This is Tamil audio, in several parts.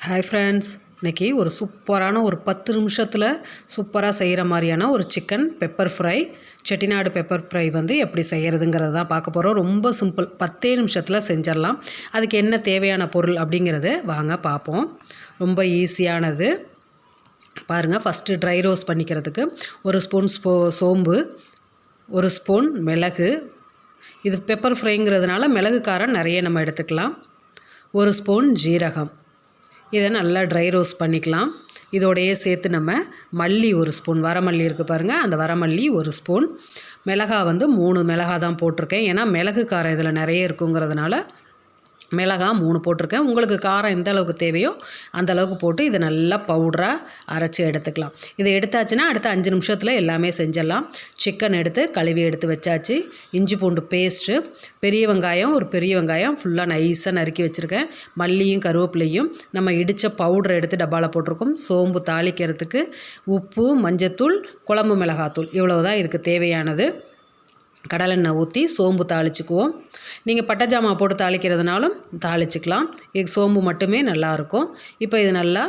ஹாய் ஃப்ரெண்ட்ஸ் இன்றைக்கி ஒரு சூப்பரான ஒரு பத்து நிமிஷத்தில் சூப்பராக செய்கிற மாதிரியான ஒரு chicken pepper fry Chettinad pepper fry வந்து எப்படி செய்கிறதுங்கிறது தான் பார்க்க போகிறோம் ரொம்ப சிம்பிள் பத்தே நிமிஷத்தில் செஞ்சிடலாம். அதுக்கு என்ன தேவையான பொருள் அப்படிங்கிறத வாங்க பார்ப்போம். ரொம்ப ஈஸியானது பாருங்கள் ஃபஸ்ட்டு ட்ரை ரோஸ் பண்ணிக்கிறதுக்கு ஒரு ஸ்பூன் ஸ்போ சோம்பு ஒரு ஸ்பூன் மிளகு இது பெப்பர் ஃப்ரைங்கிறதுனால மிளகு காரம் நிறைய நம்ம எடுத்துக்கலாம். ஒரு ஸ்பூன் ஜீரகம். இதை நல்லா ட்ரை ரோஸ்ட் பண்ணிக்கலாம். இதோடையே சேர்த்து நம்ம மல்லி ஒரு ஸ்பூன் வரமல்லி இருக்குது பாருங்கள் அந்த வரமல்லி ஒரு ஸ்பூன் மிளகா வந்து மூணு மிளகா தான் போட்டிருக்கேன். ஏன்னா மிளகு காரம் இதில் நிறைய இருக்குங்கிறதுனால மிளகா மூணு போட்டிருக்கேன். உங்களுக்கு காரம் எந்த அளவுக்கு தேவையோ அந்த அளவுக்கு போட்டு இதை நல்லா பவுடராக அரைச்சி எடுத்துக்கலாம். இதை எடுத்தாச்சுன்னா அடுத்த அஞ்சு நிமிஷத்தில் எல்லாமே செஞ்சிடலாம். சிக்கன் எடுத்து கழுவி எடுத்து வச்சாச்சு. இஞ்சி பூண்டு பேஸ்ட்டு பெரிய வெங்காயம் ஒரு பெரிய வெங்காயம் ஃபுல்லாக நைஸாக நறுக்கி வச்சுருக்கேன். மல்லியும் கருவேப்பிலையும் நம்ம இடித்த பவுடரை எடுத்து டப்பாவில் போட்டிருக்கோம். சோம்பு தாளிக்கிறதுக்கு உப்பு மஞ்சத்தூள் குழம்பு மிளகாத்தூள் இவ்வளோ தான் இதுக்கு தேவையானது. கடலெண்ணெய் ஊற்றி சோம்பு தாளிச்சுக்குவோம். நீங்கள் பட்டை ஜாமான் போட்டு தாளிக்கிறதுனாலும் தாளிச்சிக்கலாம். இதுக்கு சோம்பு மட்டுமே நல்லாயிருக்கும் இப்போ இது நல்லா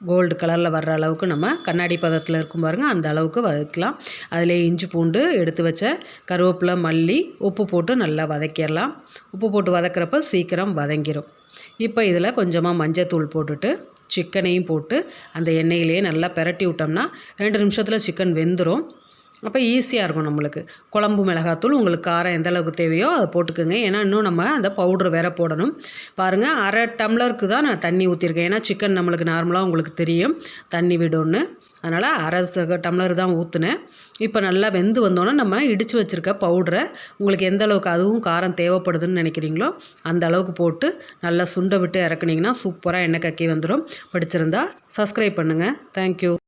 கோல்டு கலரில் வர்ற அளவுக்கு நம்ம கண்ணாடி பதத்தில் இருக்கும் பாருங்கள் அந்த அளவுக்கு வதக்கலாம். அதில் இஞ்சி பூண்டு எடுத்து வச்ச கருவேப்பிலை மல்லி உப்பு போட்டு நல்லா வதக்கிடலாம். உப்பு போட்டு வதக்கிறப்ப சீக்கிரம் வதங்கிடும் இப்போ இதில் கொஞ்சமாக மஞ்சத்தூள் போட்டுட்டு சிக்கனையும் போட்டு அந்த எண்ணெயிலேயே நல்லா பெரட்டி விட்டோம்னா ரெண்டு நிமிஷத்தில் சிக்கன் வெந்துடும் அப்போ ஈஸியாக இருக்கும் நம்மளுக்கு. குழம்பு மிளகாத்தூள் உங்களுக்கு காரம் எந்த அளவுக்கு தேவையோ அதை போட்டுக்கோங்க. ஏன்னா இன்னும் நம்ம அந்த பவுட்ரு வேற போடணும். பாருங்கள் அரை டம்ளருக்கு தான் நான் தண்ணி ஊற்றிருக்கேன் ஏன்னா சிக்கன் நம்மளுக்கு நார்மலாக உங்களுக்கு தெரியும். தண்ணி விடும்னு. அதனால் அரை டம்ளர் தான் ஊற்றுனேன் இப்போ நல்லா வெந்து வந்தோன்னே நம்ம இடித்து வச்சுருக்க பவுட்ரை உங்களுக்கு எந்த அளவுக்கு அதுவும் காரம் தேவைப்படுதுன்னு நினைக்கிறீங்களோ அந்த அளவுக்கு போட்டு நல்லா சுண்டை விட்டு இறக்குனீங்கன்னா சூப்பராக எண்ணெய் கக்கி வந்துடும் பிடிச்சிருந்தா சப்ஸ்கிரைப் பண்ணுங்கள் தேங்க்யூ